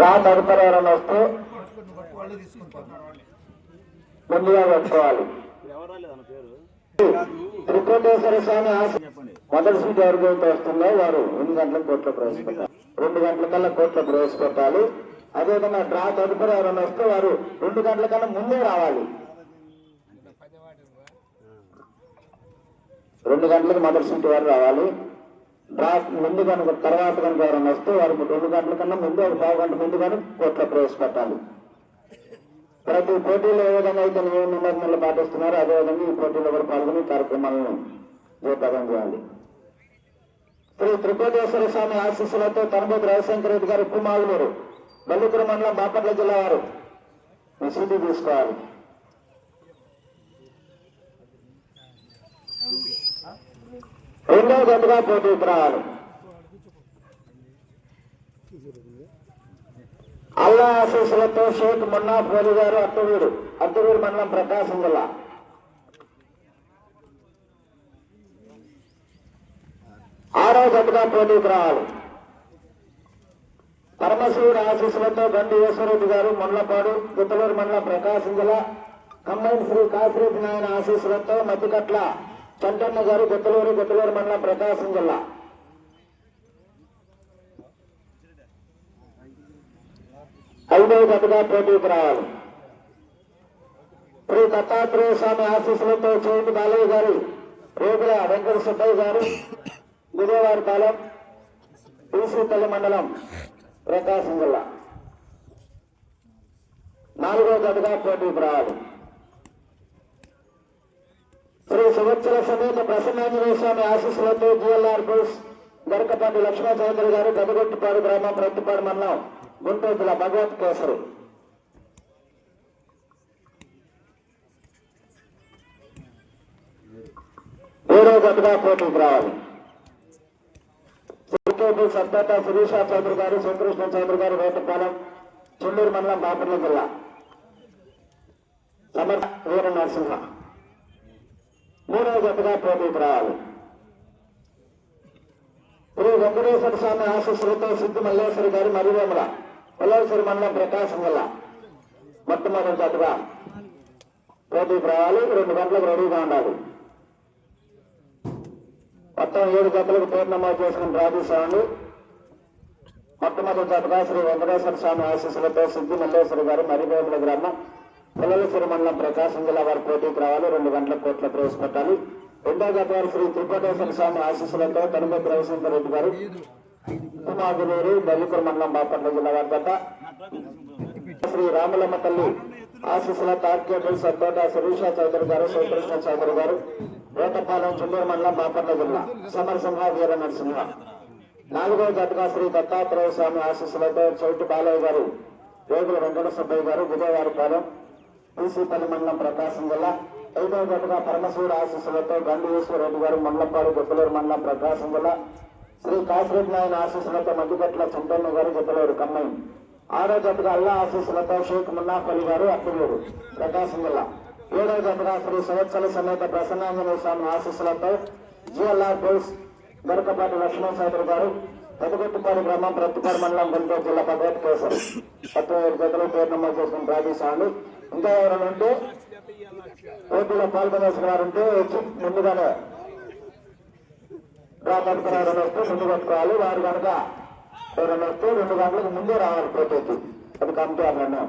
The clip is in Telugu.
రా తదుపరి ఎవరైనా వస్తే ముందుగా పెట్టుకోవాలి త్రికోటేశ్వర స్వామి ఆశ మొదటి సీట్ ఎవరికైతే వస్తుందో వారు రెండు గంటలకు కోట్లో ప్రవేశపెట్టాలి. రెండు గంటల కల్లా కోట్లో ప్రవేశపెట్టాలి. అదేవిధంగా డ్రా తదుపరి ఎవరైనా వస్తే వారు రెండు గంటల కన్నా ముందే రావాలి. రెండు గంటలకు మొదటి సీట్ వారు రావాలి. ముందు కనుక తర్వాత కనుక ఎవరైనా వస్తే వారు రెండు గంటల కన్నా ముందు ఒక పావు గంట ముందు కానీ కోట్ల ప్రవేశపెట్టాలి. ప్రతి పోటీలో ఏ విధంగా అయితే నియమ నిబంధనలు పాటిస్తున్నారో అదే విధంగా ఈ పోటీలో కూడా పాల్గొని కార్యక్రమాలను జయప్రదం చేయాలి. శ్రీ త్రికోటేశ్వర స్వామి ఆశీస్సులతో తనబోతు రవిశంకర్ రెడ్డి గారు కుమారులు బల్లిపురం మండలం బాపట్ల జిల్లా వారు విసిద్ధి తీసుకోవాలి Thank తీసుకోవాలి. రెండో జట్టుగా పోటీ రావాలి అల్లా ఆశీస్సులతో షేక్ మున్నా పోలి గారు అత్తవీడు అత్తవీడు మండలం ప్రకాశం జిల్లా. ఆరో జట్టుగా పోటీకి రావాలి పరమశివుడు ఆశీస్సులతో గండి ఈశ్వరరెడ్డి గారు మండలపాడు గుత్తలూరు మండలం ప్రకాశం జిల్లా. కంబైన్ శ్రీ కాశీరెడ్డి నాయన ఆశీస్సులతో మధ్యకట్ల చంటన్న గారు గొప్పలూరు గొప్పలూరు మండలం ప్రకాశం జిల్లా. ఐదవ గతగా పోటీకి రావాలి. శ్రీ దత్తాత్రేయ స్వామి ఆశీస్సులతో చేతి బాలయ్య గారు రేగుల వెంకట సుబ్బయ్య గారు విజయవాడ పాలెం బీసీపల్లి మండలం ప్రకాశం జిల్లా. నాలుగో గతగా పోటీకి రావాలి శ్రీ సంవత్సర సమేత ప్రసన్నాంజనేయ స్వామి ఆశీస్సులతో జిఎల్ఆర్ బోస్ గరకపాటి లక్ష్మణచౌదరి గారు గదగొట్టిపాడు గ్రామం ప్రతిపాడు మండలం గుంటూరు జిల్లా భగవత్ కేసరి. ఏడో జతగా పోటీకి రావాలి? క్రికెట్ సత్తత శిరీష చౌదరి గారు శ్రీకృష్ణ చౌదరి గారు వేటపాలెం చెల్లూరు మండలం బాపట్ల జిల్లా. సమర్ వీర నరసింహ. మూడవ జతగా పోటీకి రావాలి శ్రీ వెంకటేశ్వర స్వామి ఆశీస్సులతో సిద్ధి మల్లేశ్వరి గారి మరివేముల మల్లేశ్వరి మండలం ప్రకాశం వల్ల మొట్టమొదటి జతగా పోటీకి రావాలి రెండు గంటలకు రెడీగా ఉండాలి మొత్తం ఏడు జతలకు పేరు నమోదు చేసుకుని ప్రార్థిస్తామండి. మొట్టమొదటి జతగా శ్రీ వెంకటేశ్వర స్వామి ఆశీస్సులతో సిద్ధి మల్లేశ్వరి గారు మరివేముల గ్రామం పిల్లలసిరి మండలం ప్రకాశం జిల్లా వారి పోటీకి రావాలి. రెండు గంటల కోట్ల ప్రవేశపెట్టాలి. రెండో గతవారు శ్రీ త్రిపటేశ్వర స్వామి ఆశీస్సులతో తనుమతి రవిశంకర్ రెడ్డి గారు కుమారులూరు బల్లిపురం మండలం బాపట్ల జిల్లా వారి గత శ్రీ రాములమ్మ తల్లి ఆశీస్సుల తార్కేబుల్ సద్దోట శిరీష చౌదరి గారు శ్రీకృష్ణ చౌదరి గారు వేటపాలెం చుండూరు మండలం బాపట్ల జిల్లా సమరసింహ వీర నరసింహ నాలుగో జతగా శ్రీ దత్తాత్రేయ స్వామి ఆశీస్సులతో చౌటి బాలయ్య గారు రేగుల వెంకట సుబ్బయ్య గారు విజయవాడపాలెం టీసీపల్లి మండలం ప్రకాశం జిల్లా. ఐదవ జతగా పరమశివుడు ఆశీస్సులతో గండి రెడ్డి గారు మండలపాడు గొప్పలూరు మండలం ప్రకాశం జిల్లా. శ్రీ కాశిరెడ్డి నాయన ఆశీస్సులతో మధ్యగట్ల చింతన్న గారు గొప్పలూరు కమ్మయ్య ఆరో జతగా అల్లా ఆశీస్సులతో షేక్ మున్నాపల్లి గారు అత్తలూరు ప్రకాశం జిల్లా. ఏడో జతగా శ్రీ సంవత్సర సమేత ప్రసన్నాంజనేయ స్వామి ఆశీస్సులతో జిఎల్ఆర్ బోస్ దొరకపాటి లక్ష్మణ సోదరు గారు పెదగొట్టుపాడు గ్రామం ప్రతిపాడు మండలం గుంటూరు జిల్లా భగవత్ కేసరి. మొత్తం జతలు పేరు నమోదు చేసుకుని ప్రార్థిస్తాను ఇంకా ఎవరైనా ఉంటే పోటీలో పాల్గొనాల్సిన వారు ఉంటే వచ్చి ముందుగానే డ్రా పట్టుకుని ఎవరైనా వస్తే ముందు పట్టుకోవాలి. వారు కనుక ఎవరైనా వస్తే రెండు గంటలకు ముందే రావాలి ప్రతి అది కమిటీ అన్నాను